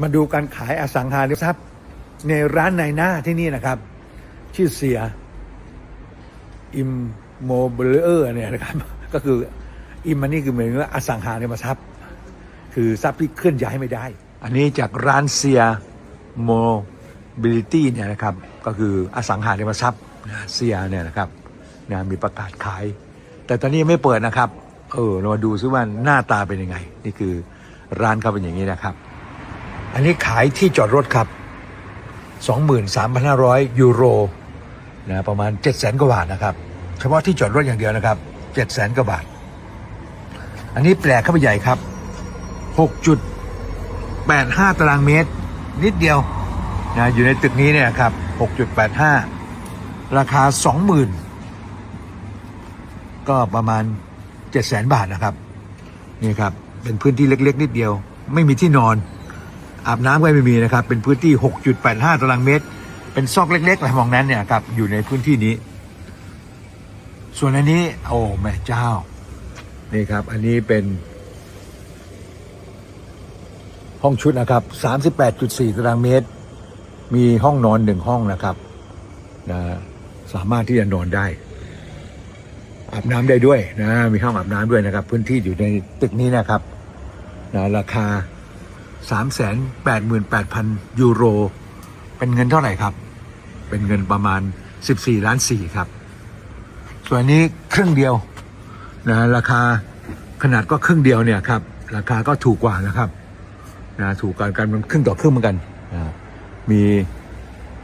มาดูการขายอสังหาริมทรัพย์ ในร้านในหน้าที่นี่นะครับ ชื่อเสียอิมโมเบลเออร์เนี่ยนะครับ ก็คืออิมมันนี่คือเหมือนว่าอสังหาริมทรัพย์ คือทรัพย์ที่เคลื่อนย้ายไม่ได้ อันนี้จากร้านเซียโมบิลิตี้เนี่ยนะครับ ก็คืออสังหาริมทรัพย์เซียเนี่ยนะครับนะมีประกาศขาย แต่ตอนนี้ยังไม่เปิดนะครับ เออเรามาดูซิว่าหน้าตาเป็นยังไง นี่คือร้านเขาเป็นอย่างนี้นะครับ อันนี้ขายที่จอดรถครับ 23,500 ยูโรนะประมาณ 7 0 0 0 0กว่าบาทนะครับ เฉพาะที่จอดรถอย่างเดียวนะครับ700,000กว่าบาท อันนี้แปลกเข้าไปใหญ่ครับ 6.85 ตารางเมตร นิดเดียวนะอยู่ในตึกนี้เนี่ยครับ 6.85 ราคา 20,000 ก็ประมาณ 700,000 บาทนะครับ นี่ครับ เป็นพื้นที่เล็ก ๆ นิดเดียว ไม่มีที่นอน อาบน้ำก็ไม่มีนะครับ เป็นพื้นที่ 6.85 ตารางเมตร เป็นซอกเล็กๆอะไรมองนั้นเนี่ยครับ อยู่ในพื้นที่นี้ ส่วนอันนี้ โอ้แม่เจ้า นี่ครับ อันนี้เป็น ห้องชุดนะครับ 38.4 ตารางเมตร มีห้องนอนหนึ่งห้องนะครับนะสามารถที่จะนอนได้อาบน้ำได้ด้วยนะมีห้องอาบน้ำด้วยนะครับ พื้นที่อยู่ในตึกนี้นะครับนะราคา 388,000 ยูโร เป็นเงินเท่าไหร่ครับ เป็นเงินประมาณ 14 ล้านสี่ครับ ส่วนนี้ครึ่งเดียวนะราคาขนาดก็ครึ่งเดียวเนี่ยครับ ราคาก็ถูกกว่านะครับนะถูกกันกันมันครึ่งต่อครึ่งเหมือนกันนะมี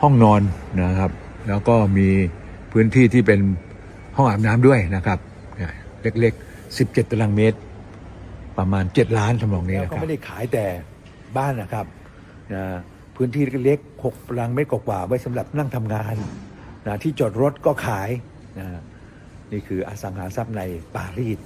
ห้องนอนนะครับ แล้วก็มีพื้นที่ที่เป็นห้องอาบน้ำด้วยนะครับเนี่ยเล็กๆ 17 ตารางเมตร ประมาณ 7 ล้านทำนองนี้นะครับก็ไม่ได้ขายแต่ บ้านนะครับนะพื้นที่เล็กๆ6ตารางเมตรกว่าๆไว้สำหรับนั่งทำงานนะที่จอดรถก็ขายนะนี่คืออสังหาทรัพย์ในปารีส